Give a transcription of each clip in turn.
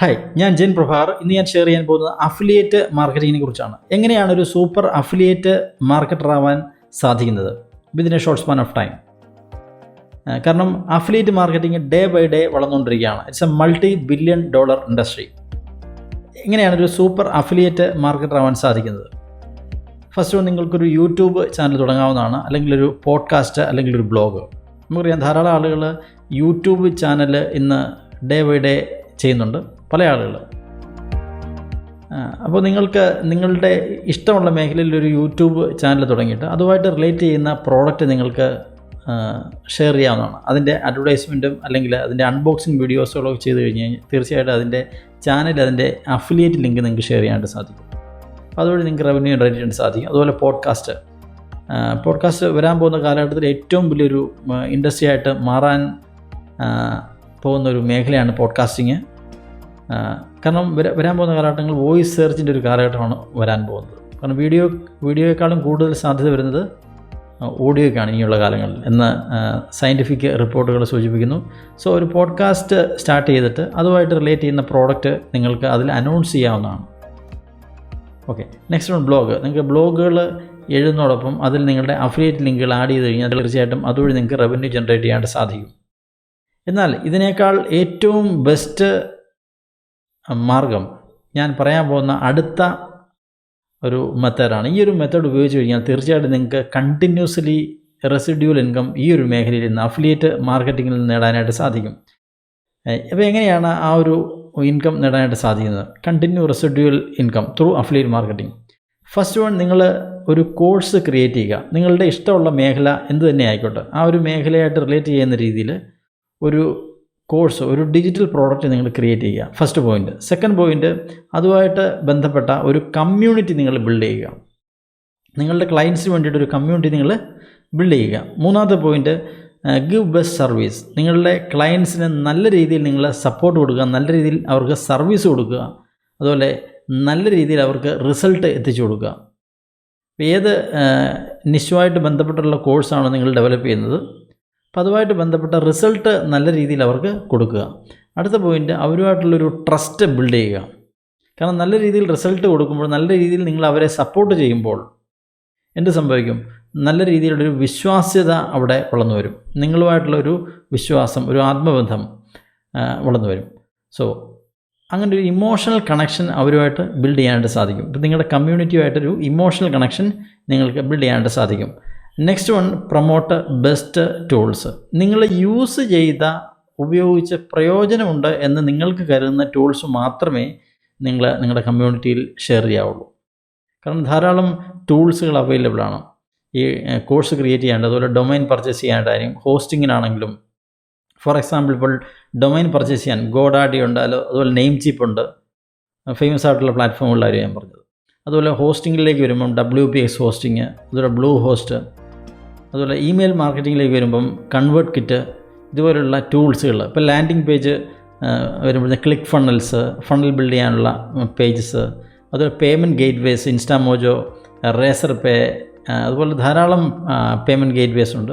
Hi ഞാൻ gen പ്രഭാർ. ഇന്ന് ഞാൻ ഷെയർ ചെയ്യാൻ പോകുന്നത് അഫിലിയേറ്റ് മാർക്കറ്റിങ്ങിനെ കുറിച്ചാണ്. എങ്ങനെയാണ് ഒരു സൂപ്പർ അഫിലിയേറ്റ് മാർക്കറ്റർ ആവാൻ സാധിക്കുന്നത്? Within a short span of time കാരണം affiliate marketing day by day വളർന്നുകൊണ്ടിരിക്കുകയാണ്. It's a multi billion dollar industry എങ്ങനെയാണ് ഒരു സൂപ്പർ അഫിലിയേറ്റ് മാർക്കറ്റർ ആവാൻ സാധിക്കുന്നത്? ഫസ്റ്റ് നിങ്ങൾക്കൊരു യൂട്യൂബ് ചാനൽ തുടങ്ങാവുന്നതാണ് അല്ലെങ്കിൽ ഒരു പോഡ്കാസ്റ്റ് അല്ലെങ്കിൽ ഒരു ബ്ലോഗ് നമുക്കറിയാം ധാരാളം ആളുകൾ യൂട്യൂബ് ചാനൽ ഇന്ന് ഡേ ബൈ ഡേ ചെയ്യുന്നുണ്ട്. പല ആളുകൾ. അപ്പോൾ നിങ്ങൾക്ക് നിങ്ങളുടെ ഇഷ്ടമുള്ള മേഖലയിൽ ഒരു യൂട്യൂബ് ചാനൽ തുടങ്ങിയിട്ട് അതുമായിട്ട് റിലേറ്റ് ചെയ്യുന്ന പ്രോഡക്റ്റ് നിങ്ങൾക്ക് ഷെയർ ചെയ്യാവുന്നതാണ്. അതിന്റെ അഡ്വർടൈസ്മെന്റും അല്ലെങ്കിൽ അതിന്റെ അൺബോക്സിങ് വീഡിയോസുകളൊക്കെ ചെയ്ത് കഴിഞ്ഞ് കഴിഞ്ഞാൽ തീർച്ചയായിട്ടും അതിന്റെ ചാനൽ അതിന്റെ അഫിലിയേറ്റ് ലിങ്ക് നിങ്ങൾക്ക് ഷെയർ ചെയ്യാനായിട്ട് സാധിക്കും. അപ്പോൾ അതുവഴി നിങ്ങൾക്ക് റവന്യൂ ജനറേറ്റ് ചെയ്യാൻ സാധിക്കും. അതുപോലെ പോഡ്കാസ്റ്റ്. പോഡ്കാസ്റ്റ് വരാൻ പോകുന്ന കാലഘട്ടത്തിൽ ഏറ്റവും വലിയൊരു ഇൻഡസ്ട്രി ആയിട്ട് മാറാൻ പോകുന്ന ഒരു മേഖലയാണ് പോഡ്കാസ്റ്റിങ് കാരണം വരാൻ പോകുന്ന കാലഘട്ടങ്ങൾ വോയിസ് സെർച്ചിന്റെ ഒരു കാലഘട്ടമാണ് വരാൻ പോകുന്നത്. കാരണം വീഡിയോ വീഡിയോയെക്കാളും കൂടുതൽ സാധ്യത വരുന്നത് ഓഡിയോയ്ക്കാണ് ഇനിയുള്ള കാലങ്ങളിൽ എന്ന് സയന്റിഫിക് റിപ്പോർട്ടുകൾ സൂചിപ്പിക്കുന്നു. സോ ഒരു പോഡ്കാസ്റ്റ് സ്റ്റാർട്ട് ചെയ്തിട്ട് അതുമായിട്ട് റിലേറ്റ് ചെയ്യുന്ന പ്രോഡക്റ്റ് നിങ്ങൾക്ക് അതിൽ അനൗൺസ് ചെയ്യാവുന്നതാണ്. ഓക്കെ നെക്സ്റ്റ് വൺ ബ്ലോഗ് നിങ്ങൾക്ക് ബ്ലോഗുകൾ എഴുതുന്നതോടൊപ്പം അതിൽ നിങ്ങളുടെ അഫിലിയേറ്റ് ലിങ്കുകൾ ആഡ് ചെയ്ത് കഴിഞ്ഞാൽ തീർച്ചയായിട്ടും അതുവഴി നിങ്ങൾക്ക് റവന്യൂ ജനറേറ്റ് ചെയ്യാനായിട്ട് സാധിക്കും. എന്നാൽ ഇതിനേക്കാൾ ഏറ്റവും ബെസ്റ്റ് മാർഗം. ഞാൻ പറയാൻ പോകുന്ന അടുത്ത ഒരു മെത്തേഡാണ്. ഈ ഒരു മെത്തേഡ് ഉപയോഗിച്ച് കഴിഞ്ഞാൽ തീർച്ചയായിട്ടും നിങ്ങൾക്ക് കണ്ടിന്യൂസ്ലി റെസിഡ്യൂൽ ഇൻകം ഈ ഒരു മേഖലയിൽ നിന്ന് അഫിലിയേറ്റ് മാർക്കറ്റിങ്ങിൽ നിന്ന് നേടാനായിട്ട് സാധിക്കും. അപ്പോൾ എങ്ങനെയാണ് ആ ഒരു ഇൻകം നേടാനായിട്ട് സാധിക്കുന്നത്? Continue residual income through affiliate marketing. First one നിങ്ങൾ ഒരു കോഴ്സ് ക്രിയേറ്റ് ചെയ്യുക. നിങ്ങളുടെ ഇഷ്ടമുള്ള മേഖല എന്ത് തന്നെ ആയിക്കോട്ടെ. ആ ഒരു മേഖലയായിട്ട് റിലേറ്റ് ചെയ്യുന്ന രീതിയിൽ ഒരു കോഴ്സ് ഒരു ഡിജിറ്റൽ പ്രോഡക്റ്റ് നിങ്ങൾ ക്രിയേറ്റ് ചെയ്യുക. ഫസ്റ്റ് പോയിന്റ് സെക്കൻഡ് പോയിന്റ് അതുമായിട്ട് ബന്ധപ്പെട്ട ഒരു കമ്മ്യൂണിറ്റി നിങ്ങൾ ബിൽഡ് ചെയ്യുക. നിങ്ങളുടെ ക്ലയൻസിന് വേണ്ടിയിട്ട് ഒരു കമ്മ്യൂണിറ്റി നിങ്ങൾ ബിൽഡ് ചെയ്യുക. മൂന്നാമത്തെ പോയിന്റ് ഗിവ് ബെസ്റ്റ് സർവീസ് നിങ്ങളുടെ ക്ലയൻസിന് നല്ല രീതിയിൽ നിങ്ങൾ സപ്പോർട്ട് കൊടുക്കുക. നല്ല രീതിയിൽ അവർക്ക് സർവീസ് കൊടുക്കുക. അതുപോലെ നല്ല രീതിയിൽ അവർക്ക് റിസൾട്ട് എത്തിച്ചു കൊടുക്കുക. ഏത് നിശ്ചയമായിട്ട് ബന്ധപ്പെട്ടുള്ള കോഴ്സാണോ നിങ്ങൾ ഡെവലപ്പ് ചെയ്യുന്നത്. അപ്പോൾ അതുമായിട്ട് ബന്ധപ്പെട്ട റിസൾട്ട് നല്ല രീതിയിൽ അവർക്ക് കൊടുക്കുക. അടുത്ത പോയിന്റ് അവരുമായിട്ടുള്ളൊരു ട്രസ്റ്റ് ബിൽഡ് ചെയ്യുക. കാരണം നല്ല രീതിയിൽ റിസൾട്ട് കൊടുക്കുമ്പോൾ നല്ല രീതിയിൽ നിങ്ങൾ അവരെ സപ്പോർട്ട് ചെയ്യുമ്പോൾ എന്ത് സംഭവിക്കും? നല്ല രീതിയിലുള്ളൊരു വിശ്വാസ്യത അവിടെ വളർന്നു വരും. നിങ്ങളുമായിട്ടുള്ളൊരു വിശ്വാസം ഒരു ആത്മബന്ധം വളർന്നു വരും. സോ അങ്ങനെ ഒരു ഇമോഷണൽ കണക്ഷൻ അവരുമായിട്ട് ബിൽഡ് ചെയ്യാനായിട്ട് സാധിക്കും. ഇപ്പം നിങ്ങളുടെ കമ്മ്യൂണിറ്റിയുമായിട്ടൊരു ഇമോഷണൽ കണക്ഷൻ നിങ്ങൾക്ക് ബിൽഡ് ചെയ്യാനായിട്ട് സാധിക്കും. Next one promote best tools നിങ്ങൾ യൂസ് ചെയ്ത ഉപയോഗിച്ച് പ്രയോജനമുണ്ട് എന്ന് നിങ്ങൾക്ക് കരുതുന്ന ടൂൾസ് മാത്രമേ നിങ്ങൾ നിങ്ങളുടെ കമ്മ്യൂണിറ്റിയിൽ ഷെയർ ചെയ്യാവുള്ളൂ. കാരണം ധാരാളം ടൂൾസുകൾ അവൈലബിൾ ആണ്. ഈ കോഴ്സ് ക്രിയേറ്റ് ചെയ്യാണ്ട് അതുപോലെ ഡൊമൈൻ പർച്ചേസ് ചെയ്യാനായിട്ടായിരിക്കും ഹോസ്റ്റിങ്ങിനാണെങ്കിലും ഫോർ എക്സാമ്പിൾ ഇപ്പോൾ ഡൊമൈൻ പർച്ചേസ് ചെയ്യാൻ ഗോഡാഡി ഉണ്ട് അതുപോലെ നെയിം ചീപ്പ് ഉണ്ട് ഫേമസ് ആയിട്ടുള്ള പ്ലാറ്റ്ഫോമുകളിലായിരുന്നു ഞാൻ പറഞ്ഞത്. അതുപോലെ ഹോസ്റ്റിങ്ങിലേക്ക് വരുമ്പം ഡബ്ല്യു പി എക്സ് ഹോസ്റ്റിങ് അതുപോലെ ബ്ലൂ ഹോസ്റ്റ് അതുപോലെ ഇമെയിൽ മാർക്കറ്റിങ്ങിലേക്ക് വരുമ്പം കൺവേർട്ട് കിറ്റ് ഇതുപോലുള്ള ടൂൾസുകൾ ഇപ്പോൾ ലാൻഡിംഗ് പേജ് വരുമ്പോൾ ക്ലിക്ക് ഫണ്ണൽസ് ഫണ്ണൽ ബിൽഡ് ചെയ്യാനുള്ള പേജസ് അതുപോലെ payment gateways Instamojo Razorpay അതുപോലെ ധാരാളം പേയ്മെന്റ് ഗേറ്റ് വേസ് ഉണ്ട്.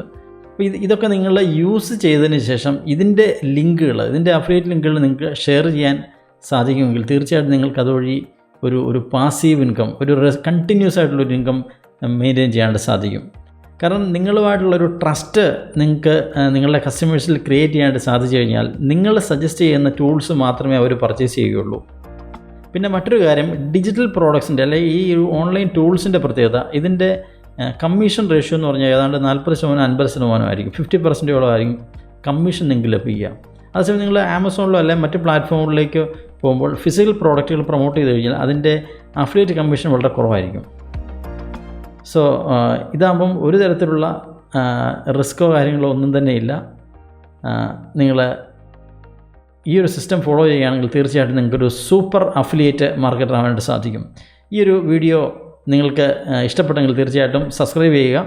അപ്പോൾ ഇത് ഇതൊക്കെ നിങ്ങൾ യൂസ് ചെയ്തതിന് ശേഷം ഇതിന്റെ ലിങ്കുകൾ ഇതിന്റെ അഫിലിയേറ്റ് ലിങ്കുകൾ നിങ്ങൾക്ക് ഷെയർ ചെയ്യാൻ സാധിക്കുമെങ്കിൽ തീർച്ചയായിട്ടും നിങ്ങൾക്ക് അതുവഴി ഒരു ഒരു പാസീവ് ഇൻകം ഒരു കണ്ടിന്യൂസ് ആയിട്ടുള്ളൊരു ഇൻകം മെയിന്റെയിൻ ചെയ്യാനായിട്ട് സാധിക്കും. കാരണം നിങ്ങളുമായിട്ടുള്ളൊരു ട്രസ്റ്റ് നിങ്ങൾക്ക് നിങ്ങളുടെ കസ്റ്റമേഴ്സിൽ ക്രിയേറ്റ് ചെയ്യാനായിട്ട് സാധിച്ചു കഴിഞ്ഞാൽ നിങ്ങൾ സജസ്റ്റ് ചെയ്യുന്ന ടൂൾസ് മാത്രമേ അവർ പർച്ചേസ് ചെയ്യുകയുള്ളൂ. പിന്നെ മറ്റൊരു കാര്യം ഡിജിറ്റൽ പ്രോഡക്ട്സിന്റെ അല്ലെങ്കിൽ ഈ ഓൺലൈൻ ടൂൾസിന്റെ പ്രത്യേകത ഇതിന്റെ കമ്മീഷൻ റേഷ്യോ എന്ന് പറഞ്ഞാൽ ഏതാണ്ട് നാൽപ്പത് ശതമാനം അൻപത് ശതമാനമായിരിക്കും ഫിഫ്റ്റി പെർസെന്റോളം ആയിരിക്കും കമ്മീഷൻ നിങ്ങൾക്ക് ലഭിക്കുക. അതേസമയം നിങ്ങൾ ആമസോണിലോ അല്ലെങ്കിൽ മറ്റ് പ്ലാറ്റ്ഫോമുകളിലേക്ക് പോകുമ്പോൾ ഫിസിക്കൽ പ്രോഡക്റ്റുകൾ പ്രൊമോട്ട് ചെയ്ത് കഴിഞ്ഞാൽ അതിന്റെ അഫിലിയേറ്റ് കമ്മീഷൻ വളരെ കുറവായിരിക്കും. സോ ഇതാകുമ്പം ഒരു തരത്തിലുള്ള റിസ്ക്കോ കാര്യങ്ങളോ ഒന്നും തന്നെ ഇല്ല. നിങ്ങൾ ഈ ഒരു സിസ്റ്റം ഫോളോ ചെയ്യുകയാണെങ്കിൽ തീർച്ചയായിട്ടും നിങ്ങൾക്കൊരു സൂപ്പർ അഫിലിയേറ്റ് മാർക്കറ്റർ ആവാനായിട്ട് സാധിക്കും. ഈ ഒരു വീഡിയോ നിങ്ങൾക്ക് ഇഷ്ടപ്പെട്ടെങ്കിൽ തീർച്ചയായിട്ടും സബ്സ്ക്രൈബ് ചെയ്യുക.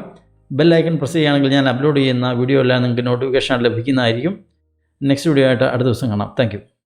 ബെല്ലൈക്കൺ പ്രസ് ചെയ്യുകയാണെങ്കിൽ ഞാൻ അപ്ലോഡ് ചെയ്യുന്ന വീഡിയോ എല്ലാം നിങ്ങൾക്ക് നോട്ടിഫിക്കേഷൻ ലഭിക്കുന്നതായിരിക്കും. നെക്സ്റ്റ് വീഡിയോ ആയിട്ട് അടുത്ത ദിവസം കാണാം. താങ്ക്